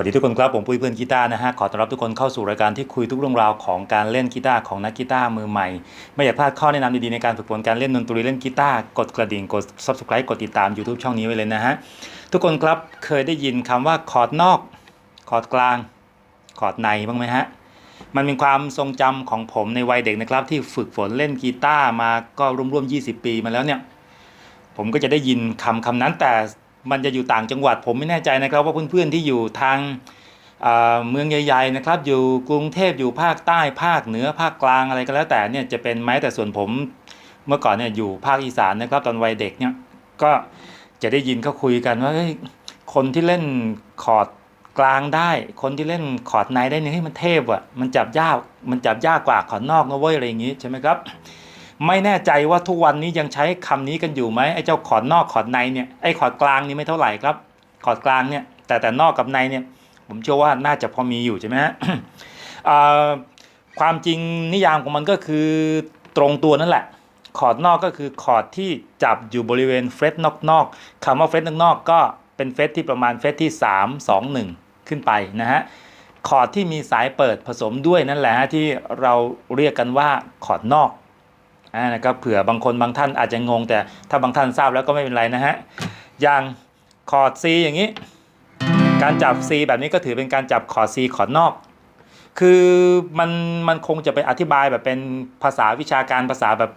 วัสดีทุกคนครับผมปุ้ยเพื่อนกีตาร์นะฮะขอต้อนรับทุกคนเข้าสู่รายการที่คุยทุกเรื่องราวของการเล่นกีตาร์ของนักกีตาร์มือใหม่ ไม่อยากพลาดข้อแนะนำดีๆในการฝึกฝนการเล่นดนตรีเล่นกีตาร์กดกระดิ่งกด subscribe กดติดตาม YouTube ช่องนี้ไว้เลยนะฮะทุกคนครับเคยได้ยินคำว่าคอร์ดนอกคอร์ดกลางคอร์ดในบ้างไหมฮะมันเป็นความทรงจำของผมในวัยเด็กนะครับ ที่ฝึกฝนเล่นกีตาร์มาก็ร่วมๆ20 ปีมาแล้วเนี่ยผมก็จะได้ยินคำคำนั้นแต่ มันจะอยู่ต่างจังหวัด ผมไม่แน่ใจนะครับว่าเพื่อนๆที่อยู่ทางเมืองใหญ่ๆนะครับ อยู่กรุงเทพอยู่ภาคใต้ภาคเหนือภาคกลางอะไรก็แล้วแต่เนี่ยจะเป็นไหมแต่ส่วนผมเมื่อก่อนเนี่ยอยู่ภาคอีสานนะครับตอนวัยเด็กเนี่ยก็จะได้ยินเขาคุยกันว่าคนที่เล่นคอร์ดกลางได้ คนที่เล่นคอร์ดในได้เนี่ยเฮ้มันเทพอะมันจับยากมันจับยากกว่าคอร์ดนอกนะเว้ยอะไรอย่างงี้ใช่ไหมครับ ไม่แน่ใจว่าทุกวันนี้ยังใช้คำนี้กันอยู่ไหมไอ้เจ้าคอดนอกคอดในเนี่ยไอ้คอดกลางนี่ไม่เท่าไหร่ครับคอดกลางเนี่ยแต่แต่นอกกับในเนี่ยผมเชื่อว่าน่าจะพอมีอยู่ใช่ไหมฮะความจริงนิยามของมันก็คือตรงตัวนั่นแหละคอร์ดนอกก็คือคอร์ดที่จับอยู่บริเวณเฟรตนอกๆคำว่าเฟรตนอกๆก็เป็นเฟรตที่ประมาณเฟรตที่ 3 2 1 ขึ้นไปนะฮะคอร์ดที่มีสายเปิดผสมด้วยนั่นแหละฮะที่เราเรียกกันว่าคอร์ดนอก นะครับเผื่อบางคนบางท่านอาจจะงง แต่ถ้าบางท่านทราบแล้วก็ไม่เป็นไรนะฮะอย่างคอร์ด C อย่างนี้ การจับ C แบบนี้ก็ถือเป็นการจับคอร์ด C คอร์ดนอก คือมันมันคงจะไปอธิบายแบบเป็นภาษาวิชาการภาษาแบบ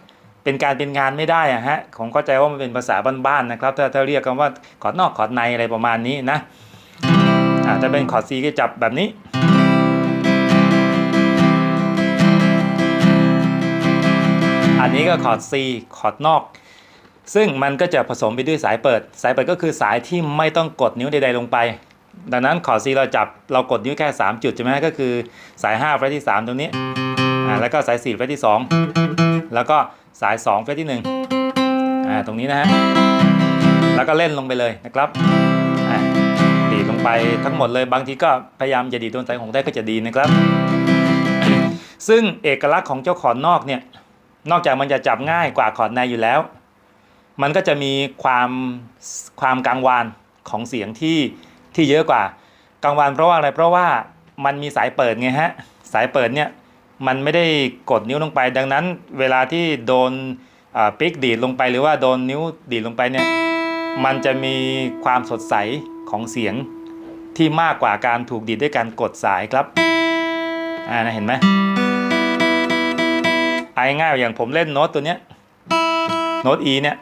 เป็นการเป็นงานไม่ได้อะฮะผมเข้าใจว่ามันเป็นภาษาบ้านๆนะครับ ถ้าถ้าเรียกกันว่าคอร์ดนอกคอร์ดในอะไรประมาณนี้นะอ่าถ้าเป็นคอร์ด C ก็จับแบบนี้ อันนี้ก็คอร์ด C คอร์ดนอก ซึ่งมันก็จะผสมไปด้วยสายเปิด สายเปิดก็คือสายที่ไม่ต้องกดนิ้วใดๆลงไป ดังนั้นคอร์ด C เราจับเรากดนิ้วแค่ 3 จุดใช่ไหมก็คือสาย5เฟรตที่ 3 ตรงนี้แล้วก็สาย4เฟรตที่ 2 แล้วก็สาย2เฟรตที่1อ่าตรงนี้นะฮะแล้วก็เล่นลงไปเลยนะครับดีดลงไปทั้งหมดเลยบางทีก็พยายามจะดีดโดนสายหงได้ก็จะดีนะครับ ซึ่งเอกลักษณ์ของเจ้าคอร์ดนอกเนี่ย นอกจากมันจะจับง่ายกว่าคอร์ดในอยู่แล้ว มันก็จะมีความความกังวานของเสียงที่ที่เยอะกว่ากังวานเพราะว่าอะไรเพราะว่ามันมีสายเปิดไงฮะสายเปิดเนี่ยมันไม่ได้กดนิ้วลงไป ดังนั้น เวลาที่โดนปิกดีดลงไป หรือว่าโดนนิ้วดีดลงไปเนี่ยมันจะมีความสดใสของเสียงที่มากกว่าการถูกดีดด้วยการกดสายครับอ่านะเห็นไหม เอาง่ายอย่างผมเล่นโน้ตตัวเนี้ยโน้ต E เนี่ย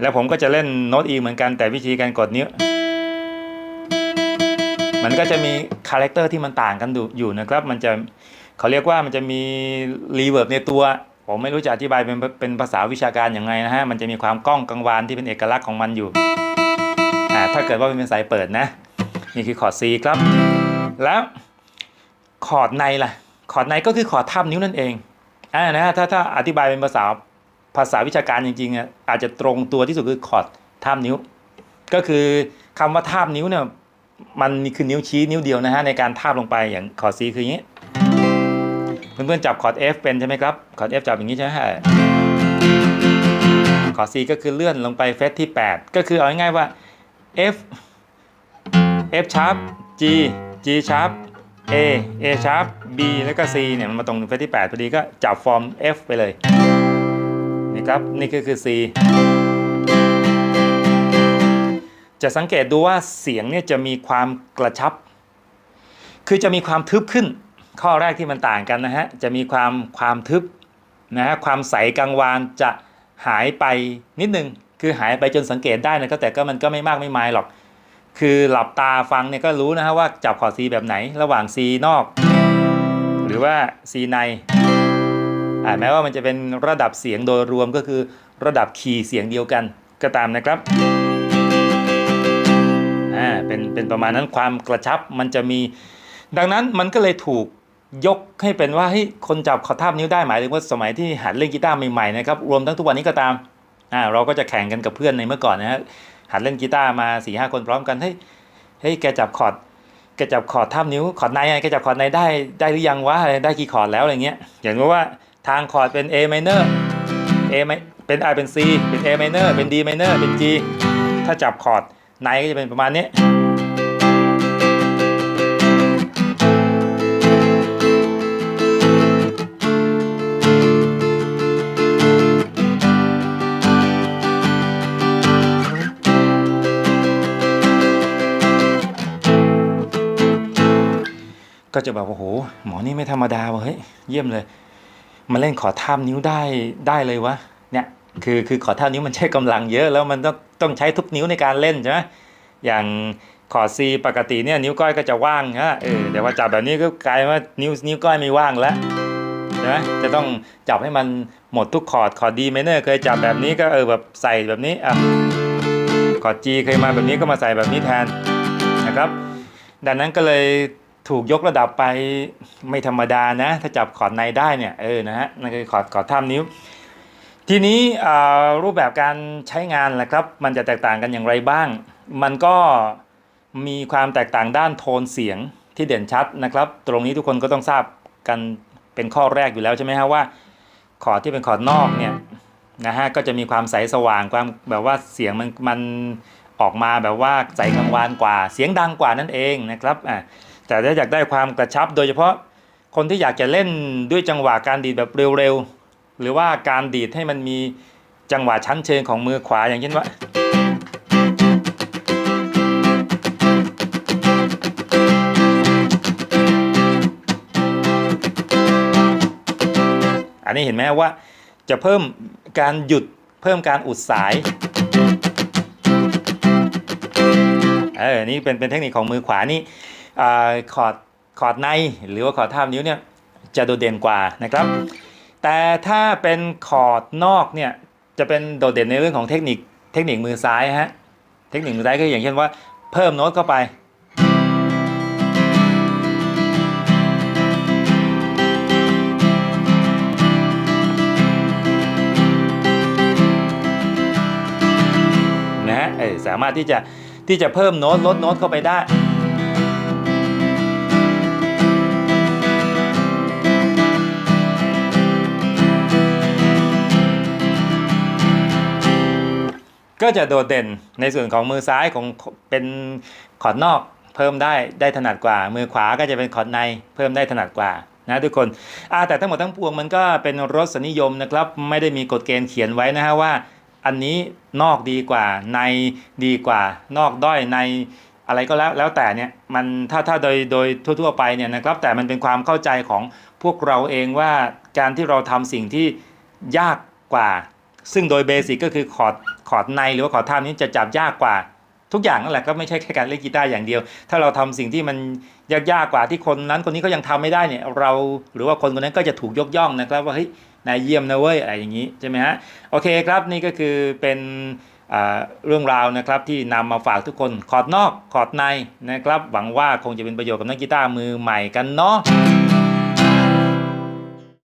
แล้วผมก็จะเล่นโน้ต E เหมือนกันแต่วิธีการกดนิ้ว มันก็จะมีคาแรคเตอร์ที่มันต่างกันอยู่นะครับ มันจะเขาเรียกว่ามันจะมีรีเวิร์บในตัว ผมไม่รู้จะอธิบายเป็นเป็นภาษาวิชาการอย่างไงนะฮะ มันจะมีความก้องกังวานที่เป็นเอกลักษณ์ของมันอยู่อ่าถ้าเกิดว่าเป็นสายเปิดนะ นี่คือคอร์ด C ครับ แล้วคอร์ดในล่ะ คอร์ดในก็คือคอร์ดทาบนิ้วนั่นเองอ่านะฮะถ้าถ้าอธิบายเป็นภาษาภาษาวิชาการจริงๆอะอาจจะตรงตัวที่สุดคือคอร์ดทาบนิ้ว ก็คือคำว่าทาบนิ้วเนี่ยมันคือนิ้วชี้นิ้วเดียวนะฮะในการทาบลงไปอย่างคอร์ด C คืออย่างนี้ เพื่อนๆจับคอร์ด F เป็นใช่ไหมครับคอร์ด F จับอย่างนี้ใช่ไหมฮะคอร์ด C ก็คือเลื่อนลงไปเฟสที่ 8 ก็คือเอาง่ายๆว่า F F sharp G G sharp A A sharp B แล้วก็ C เนี่ยมันมาตรงเฟสที่8พอดีก็จับฟอร์ม F ไปเลยนี่ครับนี่ก็คือ C จะสังเกตดูว่าเสียงเนี่ยจะมีความกระชับ คือจะมีความทึบขึ้น ข้อแรกที่มันต่างกันนะฮะ จะมีความความทึบนะฮะความใสกังวานจะหายไปนิดนึง คือหายไปจนสังเกตได้นะครับแต่ก็มันก็ไม่มากไม่มายหรอก คือหลับตาฟังเนี่ยก็รู้นะฮะว่าจับคอร์ด C แบบไหน ระหว่าง C นอก หรือว่า C ในอ่าแม้ว่ามันจะเป็นระดับเสียงโดยรวมก็คือระดับคีย์เสียงเดียวกันก็ตามนะครับอ่าเป็นเป็นประมาณนั้นความกระชับมันจะมี ดังนั้นมันก็เลยถูกยกให้เป็นว่าให้คนจับขอทาบนิ้วได้หมายถึงว่าสมัยที่หัดเล่นกีตาร์ใหม่ๆนะครับรวมทั้งทุกวันนี้ก็ตามอ่าเราก็จะแข่งกันกับเพื่อนในเมื่อก่อนนะฮะ หัดเล่นกีตาร์มา4ี่ห้าคนพร้อมกันเฮ้ยเฮ้ยแกจับคอร์ดแกจับคอร์ดท่ามนิ้วคอร์ดในไงแกจับคอร์ดในได้ได้หรือยังวะได้กี่คอร์ดแล้วอะไรเงี้ยอย่างว่าทางคอร์ดเป็น A minor A ไม่เป็น I เป็น C เป็น A minor เป็น D minor เป็น G ถ้าจับคอร์ดในก็จะเป็นประมาณนี้ ก็จะแบบโอ้โหหมอนี่ไม่ธรรมดาว่ะเฮ้ยเยี่ยมเลยมาเล่นขอท่ามนิ้วได้ได้เลยวะเนี่ยคือคือขอท่ามนิ้วมันใช้กำลังเยอะแล้วมันต้องต้องใช้ทุกนิ้วในการเล่นใช่ไหมอย่างขอซีปกติเนี่ยนิ้วก้อยก็จะว่างนะเออแต่ว่าจับแบบนี้ก็กลายว่านิ้วนิ้วก้อยไม่ว่างแล้วใช่ไหมจะต้องจับให้มันหมดทุกคอร์ดคอร์ดดีไมเนอร์เคยจับแบบนี้ก็เออแบบใส่แบบนี้อะคอร์ดจีเคยมาแบบนี้ก็มาใส่แบบนี้แทนนะครับ ดังนั้นก็เลย ถูกยกระดับไปไม่ธรรมดานะ ถ้าจับคอดในได้เนี่ยเออนะฮะนั่นคือคอดคอดท่ามนิ้ว ทีนี้รูปแบบการใช้งานแหละครับ มันจะแตกต่างกันอย่างไรบ้าง มันก็มีความแตกต่างด้านโทนเสียงที่เด่นชัดนะครับ ตรงนี้ทุกคนก็ต้องทราบกันเป็นข้อแรกอยู่แล้วใช่ไหมฮะว่าคอร์ดที่เป็นคอร์ดนอกเนี่ยนะฮะก็จะมีความใสสว่างความแบบว่าเสียงมันมันออกมาแบบว่าใสกังวานกว่า เสียงดังกว่านั่นเองนะครับอ่า แต่ถ้าอยากได้ความกระชับ โดยเฉพาะคนที่อยากจะเล่นด้วยจังหวะการดีดแบบเร็วๆ หรือว่าการดีดให้มันมีจังหวะชั้นเชิงของมือขวาอย่างเช่นว่าอันนี้เห็นไหมว่าจะเพิ่มการหยุดเพิ่มการอุดสาย เออ นี่เป็นเป็นเทคนิคของมือขวานี่ คอร์ดคอร์ดในหรือว่าคอร์ดท่ามนิ้วเนี่ยจะโดดเด่นกว่านะครับ แต่ถ้าเป็นคอร์ดนอกเนี่ยจะเป็นโดดเด่นในเรื่องของเทคนิคเทคนิคมือซ้ายฮะเทคนิคมือซ้ายก็อย่างเช่นว่าเพิ่มโน้ตเข้าไป นะฮะเออสามารถที่จะที่จะเพิ่มโน้ตลดโน้ตเข้าไปได้ ก็จะโดดเด่นในส่วนของมือซ้ายของเป็นคอดนอกเพิ่มได้ได้ถนัดกว่า มือขวาก็จะเป็นคอดในเพิ่มได้ถนัดกว่านะทุกคนแต่ทั้งหมดทั้งปวงมันก็เป็นรสนิยมนะครับ ไม่ได้มีกฎเกณฑ์เขียนไว้นะฮะว่า อันนี้นอกดีกว่าในดีกว่า นอกด้อยในอะไรก็แล้วแล้วแต่เนี่ยมันถ้าถ้าโดยโดยทั่ว ๆ ไปเนี่ยนะครับ แต่มันเป็นความเข้าใจของพวกเราเองว่าการที่เราทำสิ่งที่ยากกว่า ซึ่งโดยเบสิกก็คือคอร์ด คอร์ดในหรือว่าคอร์ดท่านี้จะจับยากกว่า ทุกอย่างนั่นแหละก็ไม่ใช่แค่การเล่นกีตาร์อย่างเดียว ถ้าเราทำสิ่งที่มันยากๆกว่าที่คนนั้นคนนี้ก็ยังทำไม่ได้เนี่ยเราหรือว่าคนคนนั้นก็จะถูกยกย่องนะครับว่าเฮ้ยนายเยี่ยมนะเว้ยอะไรอย่างนี้ใช่ไหมฮะโอเคครับนี่ก็คือเป็นเรื่องราวนะครับที่นำมาฝากทุกคนคอร์ดนอกคอร์ดในนะครับหวังว่าคงจะเป็นประโยชน์กับนักกีตาร์มือใหม่กันเนาะ